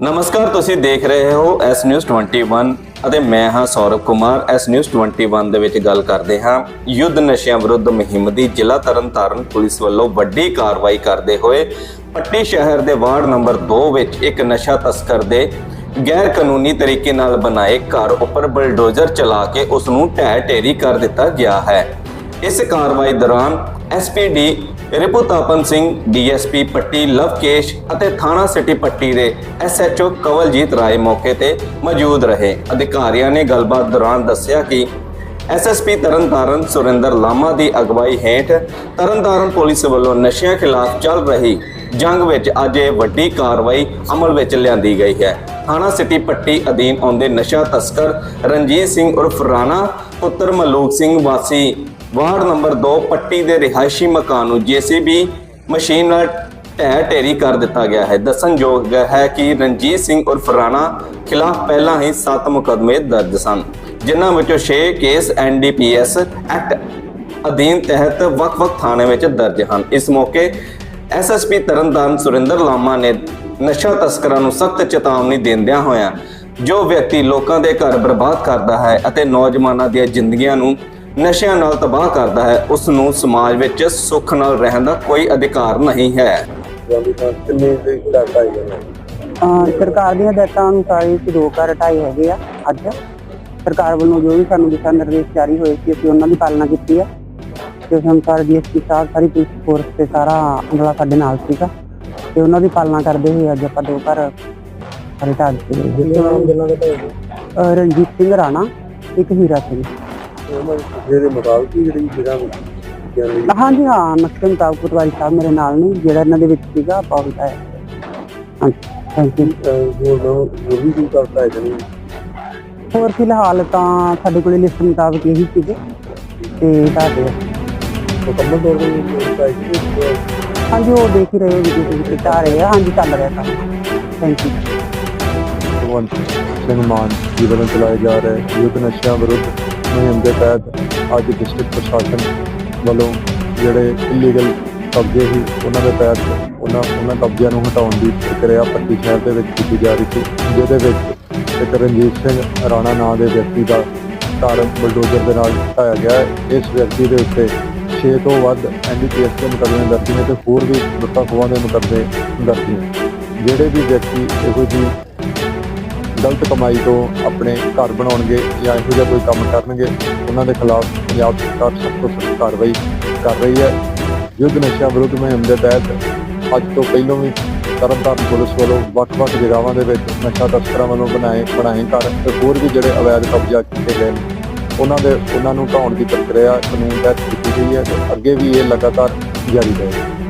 ਨਮਸਕਾਰ, ਤੁਸੀਂ ਦੇਖ ਰਹੇ ਹੋ ਐਸ ਨਿਊਜ਼ 21 ਅਤੇ ਮੈਂ ਹਾਂ ਸੌਰਵ ਕੁਮਾਰ। ਐਸ ਨਿਊਜ਼ 21 ਦੇ ਵਿੱਚ ਗੱਲ ਕਰਦੇ ਹਾਂ। ਯੁੱਧ ਨਸ਼ਿਆਂ ਵਿਰੁੱਧ ਮੁਹਿੰਮ ਦੀ ਜ਼ਿਲ੍ਹਾ ਤਰਨਤਾਰਨ ਪੁਲਿਸ ਵੱਲੋਂ ਵੱਡੀ ਕਾਰਵਾਈ ਕਰਦੇ ਹੋਏ ਪੱਟੀ ਸ਼ਹਿਰ ਦੇ ਵਾਰਡ ਨੰਬਰ 2 ਵਿੱਚ ਇੱਕ ਨਸ਼ਾ ਤਸਕਰ ਦੇ ਗੈਰ ਕਾਨੂੰਨੀ ਤਰੀਕੇ ਨਾਲ ਬਣਾਏ ਘਰ ਉੱਪਰ ਬਲਡੋਜ਼ਰ ਚਲਾ ਕੇ ਉਸ ਨੂੰ ਢਹਿ ਢੇਰੀ ਕਰ ਦਿੱਤਾ ਗਿਆ ਹੈ। ਇਸ ਕਾਰਵਾਈ ਦੌਰਾਨ ਐਸਪੀਡੀ ਰਿਪੁਤਾਪਨ ਸਿੰਘ ਡੀਐਸਪੀ ਪੱਟੀ ਲਵਕੇਸ਼ ਅਤੇ ਥਾਣਾ ਸਿਟੀ ਪੱਟੀ ਦੇ ਐਸਐਚਓ ਕਵਲਜੀਤ ਰਾਏ ਮੌਕੇ ਤੇ ਮੌਜੂਦ ਰਹੇ। ਅਧਿਕਾਰੀਆਂ ਨੇ ਗੱਲਬਾਤ ਦੌਰਾਨ ਦੱਸਿਆ ਕਿ ਐਸਐਸਪੀ ਤਰਨਤਾਰਨ ਸੁਰਿੰਦਰ ਲਾਮਾ ਦੀ ਅਗਵਾਈ ਹੇਠ ਤਰਨਤਾਰਨ ਪੁਲਿਸ ਵੱਲੋਂ ਨਸ਼ਿਆਂ ਖਿਲਾਫ ਚੱਲ ਰਹੀ ਜੰਗ ਵਿੱਚ ਅੱਜ ਇਹ ਵੱਡੀ ਕਾਰਵਾਈ ਅਮਲ ਵਿੱਚ ਲਿਆਂਦੀ ਗਈ ਹੈ। ਥਾਣਾ ਸਿਟੀ ਪੱਟੀ ਅਧੀਨ ਆਉਂਦੇ ਨਸ਼ਾ ਤਸਕਰ ਰਣਜੀਤ ਸਿੰਘ ਉਰਫ ਰਾਣਾ, ਪੁੱਤਰ ਮਲੂਕ ਸਿੰਘ ਵਾਸੀ ਵਾਰਡ ਨੰਬਰ 2 ਪੱਟੀ ਦੇ ਰਿਹਾਇਸ਼ੀ ਮਕਾਨ ਨੂੰ ਜੀਸੀਬੀ ਮਸ਼ੀਨ ਨਾਲ ਢਹਿ ਢੇਰੀ ਕਰ ਦਿੱਤਾ ਗਿਆ ਹੈ। ਦੱਸਣਯੋਗ ਹੈ ਕਿ ਰਣਜੀਤ ਸਿੰਘ ਉਰਫ ਰਾਣਾ ਖਿਲਾਫ ਪਹਿਲਾਂ ਹੀ 7 ਮੁਕੱਦਮੇ ਦਰਜ ਸਨ, ਜਿਨ੍ਹਾਂ ਵਿੱਚੋਂ 6 ਕੇਸ ਐਨਡੀਪੀਐਸ ਐਕਟ ਅਧੀਨ ਤਹਿਤ ਵੱਖ-ਵੱਖ ਥਾਣੇ ਵਿੱਚ ਦਰਜ ਹਨ। ਇਸ ਮੌਕੇ ਐਸਐਸਪੀ ਤਰਨਤਾਰਨ ਸੁਰਿੰਦਰ ਲਾਮਾ ਨੇ ਨਸ਼ਾ ਤਸਕਰਾਂ ਨੂੰ ਸਖਤ ਚੇਤਾਵਨੀ ਦਿੰਦਿਆਂ ਹੋਇਆਂ ਜੋ ਵਿਅਕਤੀ ਲੋਕਾਂ ਦੇ ਘਰ ਬਰਬਾਦ ਕਰਦਾ ਹੈ ਅਤੇ ਨੌਜਵਾਨਾਂ ਦੀਆਂ ਜ਼ਿੰਦਗੀਆਂ ਨੂੰ ਨਸ਼ਿਆਂ ਨਾਲ ਤਬਾਹ ਕਰਦਾ ਹੈ। ਉਸ ਨੂੰ ਸਮਾਜ ਵਿੱਚ ਸੁੱਖ ਨਾਲ ਰਹਿਣ ਦਾ ਕੋਈ ਅਧਿਕਾਰ ਨਹੀਂ ਹੈ। ਅਹ ਸਰਕਾਰ ਦੀਆਂ ਹਦਾਇਤਾਂ ਅਨੁਸਾਰ ਇਹ ਦੋ ਘਰ ਢਾਏ ਹੈਗੇ ਆ ਅੱਜ। ਸਰਕਾਰ ਵੱਲੋਂ ਜੋ ਵੀ ਸਾਨੂੰ ਦਿਸ਼ਾ ਨਿਰਦੇਸ਼ ਜਾਰੀ ਹੋਏ ਸੀ ਅਸੀਂ ਉਹਨਾਂ ਦੀ ਪਾਲਣਾ ਕੀਤੀ ਹੈ ਤੇ ਉਸ ਅਨੁਸਾਰ ਡੀਐਸਪੀ ਸਾਹਿਬ ਸਾਰੀ ਪੁਲਿਸ ਫੋਰਸ ਤੇ ਸਾਰਾ ਅਮਲਾ ਸਾਡੇ ਨਾਲ ਸੀਗਾ। ਤੇ ਉਹਨਾਂ ਦੀ ਪਾਲਣਾ ਕਰਦੇ ਹੋਏ ਅੱਜ ਆਪਾਂ ਦੋ ਘਰ ਢਾਹ ਦਿੱਤੇ ਰਣਜੀਤ ਸਿੰਘ ਰਾਣਾ ਇੱਕ ਹੀਰਾ ਸਿੰਘ। ਉਹਨਾਂ ਦੇ ਮੁਤਾਬਕ ਹੀ ਜਿਹੜੀ ਜਗ੍ਹਾ ਹਾਂਜੀ ਹਾਂ ਨਕਸ਼ੇ ਮੁਤਾਬਕ ਪਟਵਾਰੀ ਸਾਹਿਬ ਮੇਰੇ ਨਾਲ ਨੇ ਜਿਹੜਾ ਇਹਨਾਂ ਦੇ ਵਿੱਚ ਸੀਗਾ ਆਪਾਂ ਹਾਂਜੀ ਥੈਂਕ ਯੂ ਹੋਰ ਨਾ ਹੋਰ ਵੀ ਕੀ ਕਰਦਾ ਹੈ ਜਣੀ? ਹੋਰ ਫਿਲਹਾਲ ਤਾਂ ਸਾਡੇ ਕੋਲੇ ਲਿਸਟ ਮੁਤਾਬਕ ਇਹੀ ਸੀਗੇ ਤੇ ਢਾਦੇ ਆ ਮੁਕੰਮਲ ਤੌਰ ਤੇ ਚਾਹੀਦੀ ਹੈ ਹਾਂਜੀ ਉਹ ਦੇਖ ਹੀ ਰਹੇ ਹੋ ਵੀਡੀਓ ਦੇ ਵਿੱਚ ਰਹੇ ਆ। ਹਾਂਜੀ ਚੱਲ ਰਿਹਾ ਕੰਮ। ਥੈਂਕ ਯੂ ਭਗਵੰਤ ਸਿੰਘ ਮਾਨ ਜੀ ਵੱਲੋਂ ਚਲਾਏ ਜਾ ਰਹੇ ਯੁੱਧ ਨਸ਼ਿਆਂ ਵਿਰੁੱਧ ਮੁਹਿੰਮ ਦੇ ਤਹਿਤ ਅੱਜ ਡਿਸਟ੍ਰਿਕਟ ਪ੍ਰਸ਼ਾਸਨ ਵੱਲੋਂ ਜਿਹੜੇ ਇਲੀਗਲ ਕਬਜ਼ੇ ਸੀ, ਉਹਨਾਂ ਦੇ ਤਹਿਤ ਉਹਨਾਂ ਉਹਨਾਂ ਕਬਜ਼ਿਆਂ ਨੂੰ ਹਟਾਉਣ ਦੀ ਪ੍ਰਕਿਰਿਆ ਪੱਟੀ ਸ਼ਹਿਰ ਦੇ ਵਿੱਚ ਕੀਤੀ ਜਾ ਰਹੀ ਸੀ, ਜਿਹਦੇ ਵਿੱਚ ਇੱਕ ਰਣਜੀਤ ਸਿੰਘ ਰਾਣਾ ਨਾਂ ਦੇ ਵਿਅਕਤੀ ਦਾ ਘਰ ਬਲਡੋਜ਼ਰ ਦੇ ਨਾਲ ਹਟਾਇਆ ਗਿਆ ਹੈ। ਇਸ ਵਿਅਕਤੀ ਦੇ ਉੱਤੇ 6 ਤੋਂ ਵੱਧ ਐਨਡੀਪੀਐਸ ਦੇ ਮੁਕੱਦਮੇ ਦਰਜ ਨੇ ਤੇ ਹੋਰ ਵੀ ਲੁੱਟਾਂ ਖੋਹਾਂ ਦੇ ਮੁਕੱਦਮੇ ਦਰਜ ਨੇ। ਜਿਹੜੇ ਵੀ ਵਿਅਕਤੀ ਇਹੋ ਜਿਹੀ ਗਲਤ ਕਮਾਈ ਤੋਂ ਆਪਣੇ ਘਰ ਬਣਾਉਣਗੇ ਜਾਂ ਇਹੋ ਜਿਹਾ ਕੋਈ ਕੰਮ ਕਰਨਗੇ, ਉਹਨਾਂ ਦੇ ਖਿਲਾਫ ਪੰਜਾਬ ਸਰਕਾਰ ਸਖਤ ਤੋਂ ਸਖਤ ਕਾਰਵਾਈ ਕਰ ਰਹੀ ਹੈ। ਯੁੱਧ ਨਸ਼ਿਆਂ ਵਿਰੁੱਧ ਮੁਹਿੰਮ ਦੇ ਤਹਿਤ ਅੱਜ ਤੋਂ ਪਹਿਲਾਂ ਵੀ ਤਰਨਤਾਰਨ ਪੁਲਿਸ ਵੱਲੋਂ ਵੱਖ-ਵੱਖ ਜਗ੍ਹਾਵਾਂ ਦੇ ਵਿੱਚ ਨਸ਼ਾ ਤਸਕਰਾਂ ਵੱਲੋਂ ਬਣਾਏ ਬਣਾਏ ਘਰ ਤੇ ਹੋਰ ਵੀ ਜਿਹੜੇ ਅਵੈਧ ਕਬਜ਼ਾ ਕੀਤੇ ਗਏ ਉਹਨਾਂ ਦੇ ਉਹਨਾਂ ਨੂੰ ਢਾਉਣ ਦੀ ਪ੍ਰਕਿਰਿਆ ਕਾਨੂੰਨ ਤਹਿਤ ਕੀਤੀ ਗਈ ਹੈ ਤੇ ਅੱਗੇ ਵੀ ਇਹ ਲਗਾਤਾਰ ਜਾਰੀ ਰਹੇਗੀ।